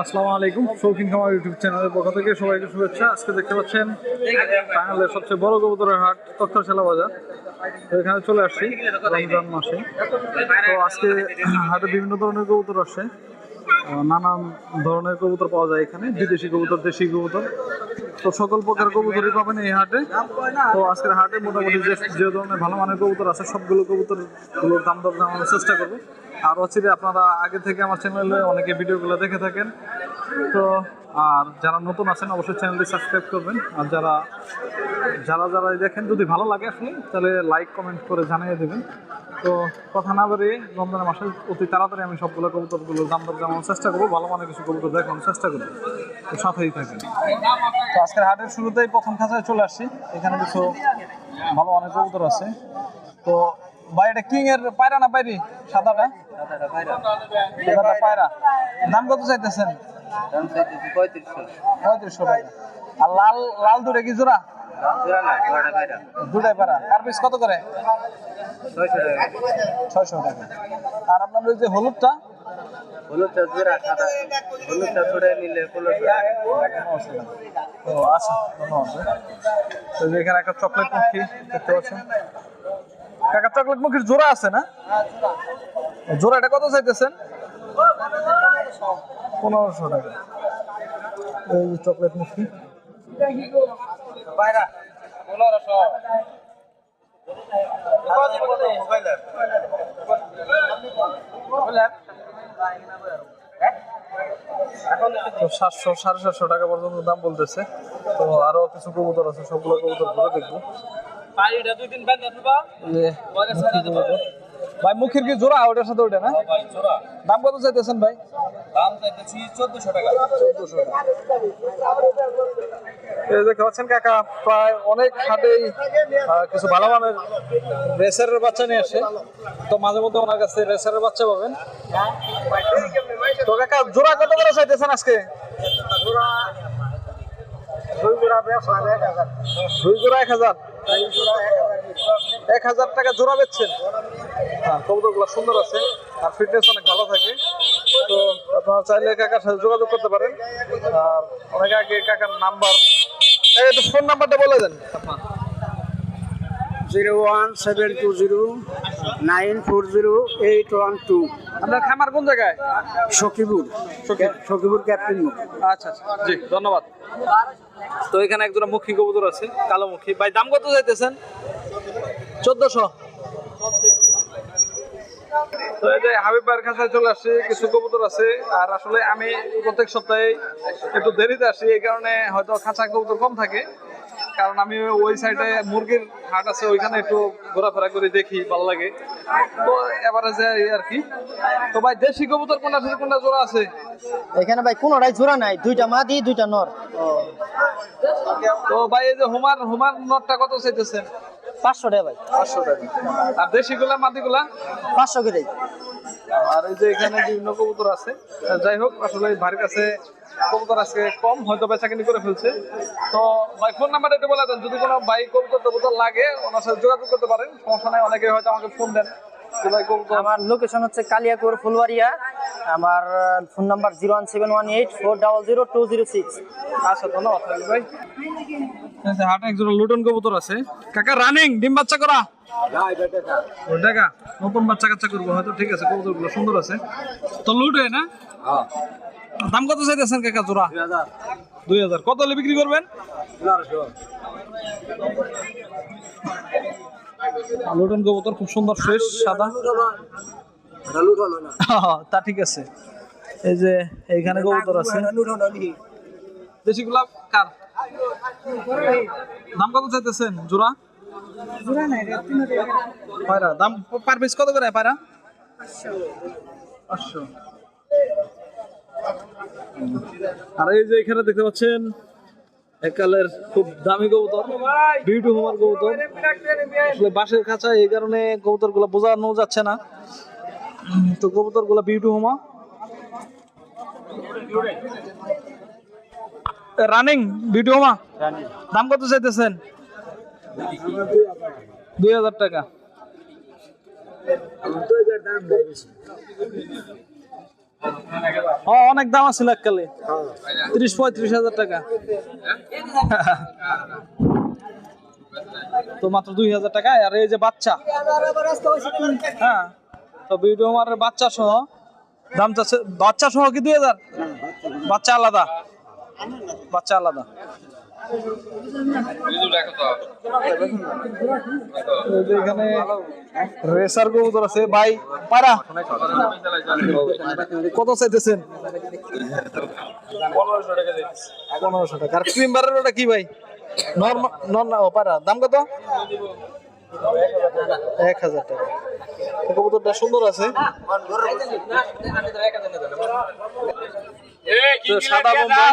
আসসালামু আলাইকুম। শৌখিন খামার ইউটিউব চ্যানেলের পক্ষ থেকে সবাইকে শুভেচ্ছা। আজকে দেখতে পাচ্ছেন টাঙ্গালের সবচেয়ে বড় কবুতরের হাট তথ্যশালা বাজার। তো এখানে চলে আসছি রমজান মাসে। তো আজকে হাটে বিভিন্ন ধরনের কবুতর আসে। নানান ধরনের কবুতর পাওয়া যায় এখানে। বিদেশি কবুতর, দেশি কবুতর। তো সকল প্রকার কবুতরই পাবেন এই হাটে। তো আজকের হাটে মোটামুটি যে যে ধরনের ভালো মানের কবুতর আছে, সবগুলো কবুতরগুলোর দাম দর জানানোর চেষ্টা করব। আর হচ্ছে যে আপনারা আগে থেকে আমার চ্যানেলে অনেকে ভিডিওগুলো দেখে থাকেন। তো আর যারা নতুন আছেন, অবশ্যই চ্যানেলটি সাবস্ক্রাইব করবেন। আর যারা যারা যারা দেখেন, যদি ভালো লাগে আসলে, তাহলে লাইক, কমেন্ট করে জানিয়ে দেবেন। তো কথা না বেরিয়ে রমজানের মাসে অতি তাড়াতাড়ি আমি সবগুলো কবুতরগুলোর দাম দর জানানোর চেষ্টা করব। ভালো মানের কিছু কবুতর দেখানোর চেষ্টা করব। সাথেই থাকেন। তো আজকের হাটের শুরুতেই প্রথম খাঁচায় চলে আসছি। এখানে কিছু ভালো অনেক কবুতর আছে। তো ভাই এটা কিং এর পায়রা না পায়রি? সাদাটা? সাদাটা পায়রা। দাম কত চাইতেছেন? পঁয়ত্রিশশো। টাকা। আর লাল লাল দুটো কি জোড়া? দুটাই পায়রা। কার পিস কত করে? ছয়শো টাকা। আর আপনার ওই যে হলুদটা? ও আচ্ছা ধন্যবাদ। তো এখানে একটা চকলেট মুখি দেখতে পাচ্ছেন। কাকা চকলেট মুখির জোড়া আছে না? জোড়া এটা কত চাইতেছেন? পনেরোশো টাকা। এই যে চকলেট মুখি। তো সাতশো সাড়ে সাতশো টাকা পর্যন্ত দাম বলতেছে। তো আরও কিছু কবুতর আছে সবগুলো কবুতর ঘুরে দেখব। ভাই মুখের কি জোড়া? ওটার সাথে ওটা না? দাম কত চাইতেছেন ভাই? চোদ্দশো টাকা। এই দেখতে পাচ্ছেন কাকা প্রায় অনেক হাটেই কিছু ভালো মানের রেসারের বাচ্চা নিয়ে আসে। তো মাঝে মধ্যে ওনার কাছে রেসারের বাচ্চা পাবেন। তো কাকা জোড়া কত করে চাইতেছেন আজকে? দুই জোড়া এক হাজার। এক হাজার টাকা জোড়া বেচছেন। হ্যাঁ কবুতরগুলো সুন্দর আছে আর ফিটনেস অনেক ভালো থাকে। তো আপনারা চাইলে কাকার সাথে যোগাযোগ করতে পারেন। আর অনেক আগে কাকার নাম্বার একটু ফোন নাম্বারটা বলে দেন। আপনার zero one seven two zero nine four zero eight one two. আপনার খামার কোন জায়গায়? ক্যাপ্টেন আচ্ছা আচ্ছা। জি ধন্যবাদ। তো এখানে একজন মুখী কবুতর আছে কালো মুখী। ভাই দাম কত যাইতেছেন চোদ্দশো। তো এই যে হাবিব ভাইয়ের কাছে চলে আসছি কিছু কবুতর আছে। আর আসলে আমি প্রত্যেক সপ্তাহে একটু দেরিতে আসি এই কারণে হয়তো খাঁচা কবুতর কম থাকে। কারণ আমি ওই সাইডে মুরগির হাট আছে ওইখানে একটু ঘোরাফেরা করে দেখি ভালো লাগে। তো এবারে যে এই আর কি। তো ভাই দেশি কবুতর কোনটা সাথে কোনটা জোড়া আছে? এখানে ভাই কোনোটাই জোড়া নাই দুইটা মাদি দুইটা নর। তো ভাই এই যে হুমার হুমার নরটা কত চাইতেছেন? পাঁচশো টাকা ভাই। পাঁচশো টাকা। আর দেশি গুলা মাদি গুলা? পাঁচশো করে। আর এই যে এখানে বিভিন্ন কবুতর আছে। যাই হোক আসলে ভাইয়ের কাছে কবুতর আজকে কম হয়তো বেচাকিনি করে ফেলছে। তো ভাই ফোন নাম্বারটা একটু বলে দেন। যদি কোনো ভাই কবুতর টবুতর লাগে ওনার সাথে যোগাযোগ করতে পারেন। সমস্যা নাই অনেকে হয়তো আমাকে ফোন দেন। আমার লোকেশন হচ্ছে কালিয়াকুর ফুলবাড়িয়া। আমার phone number zero one seven one eight four double zero two zero six আচ্ছা ধন্যবাদ ভাই। আচ্ছা হাটে একজোড়া লুটন কবুতর আছে। কাকা রানিং ডিম বাচ্চা করা? নতুন বাচ্চা কাচ্চা করব হয়তো ঠিক আছে কবুতরগুলো সুন্দর আছে। তো লুট হয় না? দাম কত চাইতেছেন কাকা জোড়া? দুই হাজার। কত হলে বিক্রি করবেন? লুটন কবুতর খুব সুন্দর, ফ্রেশ, সাদা। তা ঠিক আছে। এই যে এইখানে কবুতর আছে। দেশি গোলাপ কার? দাম কত চাইতেছেন, জোড়া? পায়রা, দাম পার পিস কত করে পায়রা? পাঁচশো। আর এই যে এখানে দেখতে পাচ্ছেন একালের খুব দামি কবুতর বিউটি হোমার কবুতর। আসলে বাঁশের খাঁচা, এই কারণে কবুতরগুলো বোঝানো যাচ্ছে না। তো কবুতরগুলো বিউটি হোমা রানিং বিউটি হোমা দাম কত চাইতেছেন? দুই হাজার টাকা। অনেক দাম আছে এককালে। ত্রিশ পঁয়ত্রিশ হাজার টাকা। তো মাত্র দুই হাজার টাকা। আর এই যে বাচ্চা। হ্যাঁ তো আমার বাচ্চা সহ, দাম বাচ্চা সহ কি দুই হাজার? বাচ্চা আলাদা। বাচ্চা আলাদা। এখানে রেসার কবুতর আছে। ভাই পারা। কত চাইতেছেন? পনেরোশো টাকা আর ক্রিম বারের ওটা কি ভাই? নর্মাল পারা। দাম কত? এক হাজার টাকা। কবুতরটা সুন্দর আছে। সাদা বোম্বাই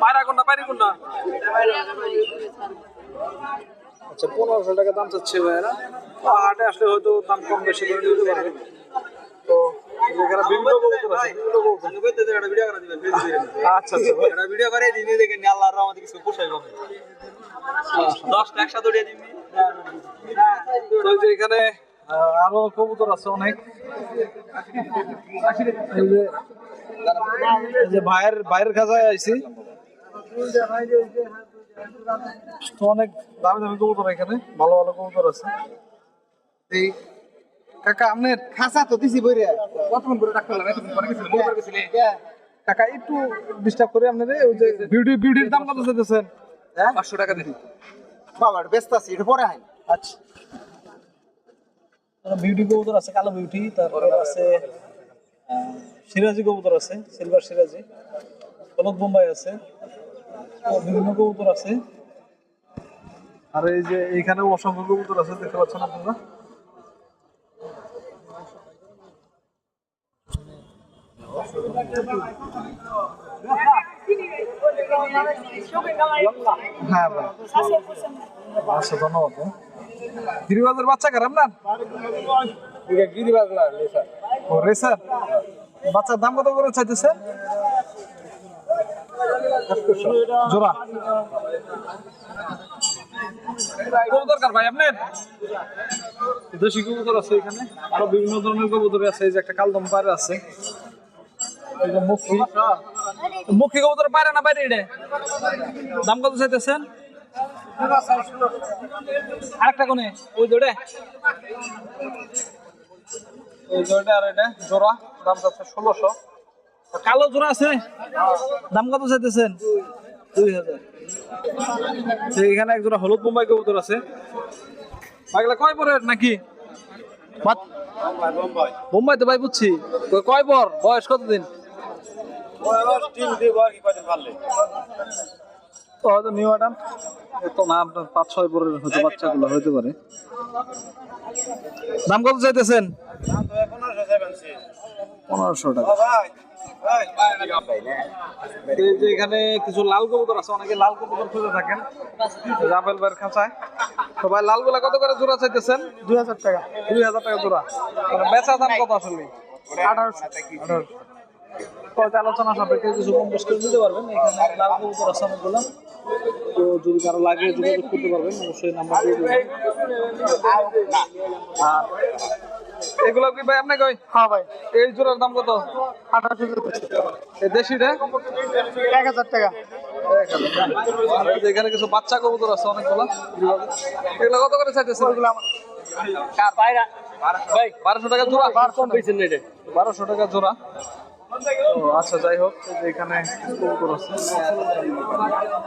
পায়রা কোনটা পায়রি কোনটা আচ্ছা পনেরোশো টাকা দাম চাচ্ছে ভাইরা তো হাটে আসলে হয়তো দাম কম বেশি করে দিতে পারবে তো এখানে বিভিন্ন কবুতর আছে বিভিন্ন কবুতর আচ্ছা আচ্ছা ভাই। ভিডিও করে দিনে দেখে আল্লাহর রহমতে কিছু পোষাই পাবে দশটা একসাথে উঠিয়ে দিবি তো এখানে আরও কবুতর আছে অনেক। যে ভাইয়ের ভাইয়ের খাঁচায় আইছি। অনেক দামি দামি কবুতর এখানে ভালো ভালো কবুতর আছে। এই কাকা আপনার খাসা তো দিছি বইরে। কতক্ষণ করে ডাক্তার এতক্ষণ পরে গেছিল বউ করে কাকা একটু ডিস্টার্ব করে আপনার ওই যে বিউটি বিউটির দাম কত চাইতেছেন? হ্যাঁ? পাঁচশো টাকা দিছি বাবা ব্যস্ত আছি এটা পরে হয় আচ্ছা। বিউটি কবুতর আছে কালো বিউটি তারপরে আছে আহ, সিরাজি কবুতর আছে সিলভার সিরাজি হলুদ বোম্বাই আছে ও, বিভিন্ন কবুতর আছে। আর এই যে এইখানে অসংখ্য কবুতর আছে দেখতে পাচ্ছেন আপনারা? হ্যাঁ ভাই। আচ্ছা ধন্যবাদ ভাই। গিরিবাজের বাচ্চা কার আপনার? গিরিবাজ না ও রেসার বাচ্চার দাম কত করে চাইতেছে? জোড়া। কবুতর কার ভাই আপনার? দেশি কবুতর আছে এখানে। আরও বিভিন্ন ধরনের কবুতর আছে এই যে একটা কালদম পায়রা আছে। মুখী। মুখী কবুতর না বাইরে দাম কত চাইতেছেন? আরেকটা কোনে ওই দৌড়ে এই জোড়াটা আর এটা, জোড়া, দাম যাচ্ছে ষোলোশো। কালো জোড়া আছে? দাম কত চাইতেছেন? দুই হাজার। এখানে এক জোড়া হলুদ বোম্বাই কবুতর আছে। বাগলা কয় পরের নাকি? বোম্বাই তো ভাই বুঝছি। কয় পর? বয়স কতদিন? তো হয়তো নিউ আটাম তো না আপনার পাঁচ ছয় পরের হয়তো বাচ্চাগুলো হইতে পারে। দাম কত চাইতেছেন? পনেরোশো টাকা। এই যে এখানে কিছু লাল কবুতর আছে অনেকে লাল কবুতর খুঁজে থাকেন। রাফেল ভাইয়ের খাঁচায়। তো ভাই লালগুলা কত করে জোড়া চাইতেছেন? দুই হাজার টাকা। দুই হাজার টাকা জোড়া। বেচা দাম কত আসলে? আঠারোশো। আঠারোশো। আলোচনা সাপেক্ষে কিছু কম বেশ করে দিতে পারবেন। এখানে লাল কবুতর আছে অনেকগুলো তো যদি কারও লাগে যোগাযোগ করতে পারবেন অবশ্যই নাম্বার দিয়ে দেবেন। আর এগুলো কি ভাই আপনাকে ওই হ্যাঁ ভাই। এই জোড়ার দাম কত? আঠারোশো এই দেশিটা এক হাজার টাকা। এখানে কিছু বাচ্চা কবুতর আছে অনেকগুলো এগুলো কত করে চাইতেছে ভাই বারোশো টাকা জোড়া। বারোশো টাকা জোড়া। ও, আচ্ছা যাই হোক এখানে আছে।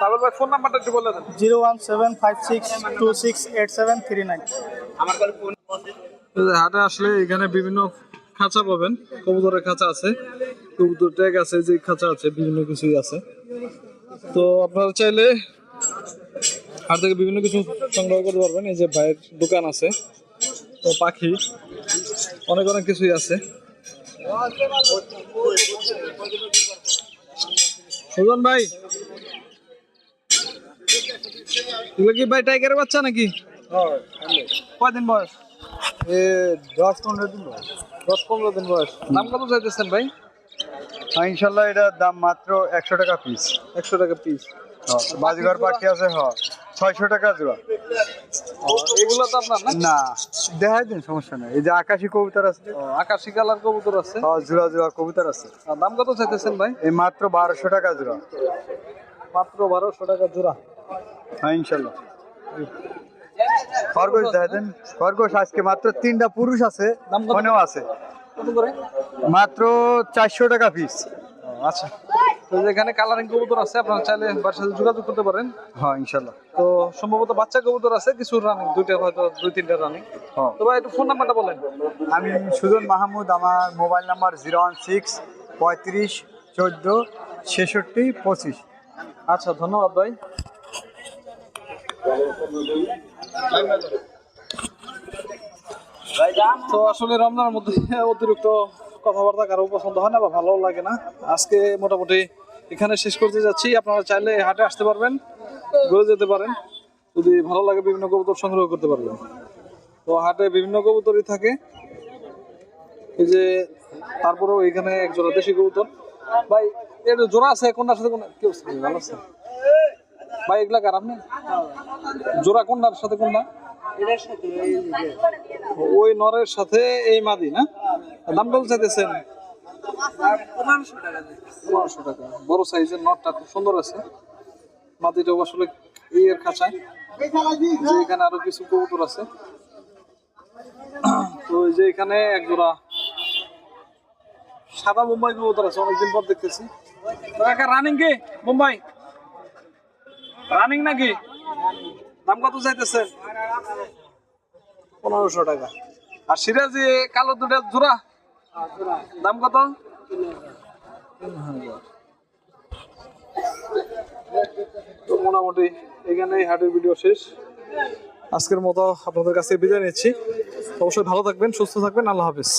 তারপর ভাই ফোন নাম্বারটা একটু বলে দেন। Zero one seven five six two six eight seven three nine. হাটে আসলে এখানে বিভিন্ন খাঁচা পাবেন কবুতরের খাঁচা আছে কবুতর ট্যাগ আছে যে খাঁচা আছে বিভিন্ন কিছুই আছে। তো আপনারা চাইলে হাট থেকে বিভিন্ন কিছু সংগ্রহ করতে পারবেন। এই যে ভাইয়ের দোকান আছে তো পাখি অনেক অনেক কিছুই আছে। সুজন ভাই। এগুলো কি ভাই টাইগারের বাচ্চা নাকি? কয়দিন বয়স? এ দশ পনেরো দিন বয়স। দশ পনেরো দিন বয়স। দাম কত চাইতেছেন ভাই? হ্যাঁ ইনশাল্লাহ এটার দাম মাত্র একশো টাকা পিস একশো টাকা পিস বাজিঘর পাখি আছে হ ছয়শো টাকা জোড়া। এগুলো তো আপনার না না দেখাই দিন সমস্যা নেই। এই যে আকাশি কবুতর আছে। আকাশি কালার কবুতর আছে? হ্যাঁ জোড়া জোড়া কবুতর আছে। দাম কত চাইতেছেন ভাই? এই মাত্র বারোশো টাকা জোড়া। মাত্র বারোশো টাকা জোড়া। হ্যাঁ ইনশাল্লাহ। খরগোশ খরগোশ আজকে মাত্র তিনটা পুরুষ আছে? ফোনেও আছে। মাত্র চারশো টাকা পিস আচ্ছা। তো যেখানে কালারিং কবুতর আছে আপনারা চাইলে বাড়ির সাথে যোগাযোগ করতে পারেন। হ্যাঁ ইনশাল্লাহ তো সম্ভবত বাচ্চা কবুতর আছে কিছু রানিং দুইটা হয়তো দুই তিনটা রানিং হ্যাঁ। তো ভাই একটু ফোন নাম্বারটা বলেন। আমি সুজন মাহমুদ আমার mobile number zero one six পঁয়ত্রিশ চোদ্দ ছেষট্টি পঁচিশ। আচ্ছা ধন্যবাদ ভাই। তো আসলে রমজানের মধ্যে অতিরিক্ত কথাবার্তা কারও পছন্দ হয় না বা ভালো লাগে না। আজকে মোটামুটি এখানে শেষ করতে যাচ্ছি। আপনারা চাইলে হাটে আসতে পারবেন, ঘুরে যেতে পারেন। যদি ভালো লাগে বিভিন্ন কবুতর সংগ্রহ করতে পারবেন। তো হাটে বিভিন্ন কবুতরই থাকে। এই যে তারপরেও এখানে এক জোড়া দেশি কবুতর। ভাই, এর জোড়া আছে কোনটার সাথে কোন কেউ ভালো আছে। ভাই, এগুলা কার আপনি? জোড়া কোনটার সাথে কোনটা ওই নরের সাথে এই মাদি, না? দাম চাইতেছেন? বড় সাইজের নটটা খুব সুন্দর আছে। আসলে যে এখানে আরও কিছু কবুতর আছে। তো যে এখানে এক জোড়া সাদা মুম্বাই কবুতর আছে, অনেকদিন পর দেখতেছি। রানিং কি? মুম্বাই? রানিং নাকি? দাম কত চাইতেছেন পনেরোশো টাকা। আর সিরাজি, কালো দুটা জোড়া? দাম কত। তো মোটামুটি এখানেই হাটের ভিডিও শেষ। আজকের মতো আপনাদের কাছে বিদায় নিচ্ছি। অবশ্যই ভালো থাকবেন, সুস্থ থাকবেন। আল্লাহ হাফিজ।